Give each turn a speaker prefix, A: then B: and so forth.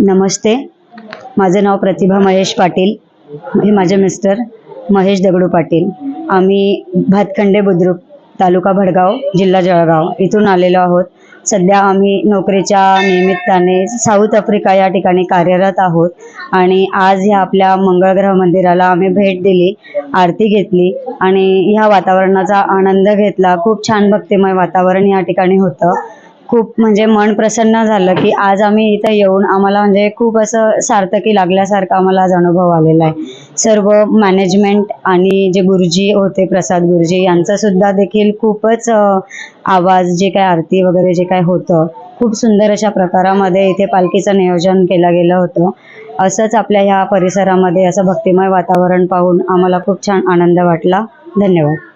A: नमस्ते. माझं नाव प्रतिभा महेश पाटील. हे माझे मिस्टर महेश दगडू पाटील. आम्ही भातखंडे बुद्रुक तालुका भडगाव जिल्हा जळगाव इथून आलेलो आहोत. सध्या आम्ही नोकरीच्या निमित्ताने साऊथ आफ्रिका या ठिकाणी कार्यरत आहोत आणि आज ह्या आपल्या मंगळग्रह मंदिराला आम्ही भेट दिली आरती घेतली आणि ह्या वातावरणाचा आनंद घेतला. खूप छान भक्तिमय वातावरण या ठिकाणी होतं. खूप म्हणजे मन प्रसन्न झालं की आज आम्ही इथं येऊन आम्हाला म्हणजे खूप असं सार्थकी लागल्यासारखा आम्हाला आज अनुभव आलेला आहे. सर्व मॅनेजमेंट आणि जे गुरुजी होते प्रसाद गुरुजी यांचा सुद्धा देखील खूपच आवाज जे काय आरती वगैरे जे काय होतं खूप सुंदर अशा प्रकारामध्ये इथे पालखीचं नियोजन केलं गेलं होतं. असंच आपल्या ह्या परिसरामध्ये असं भक्तिमय वातावरण पाहून आम्हाला खूप छान आनंद वाटला. धन्यवाद.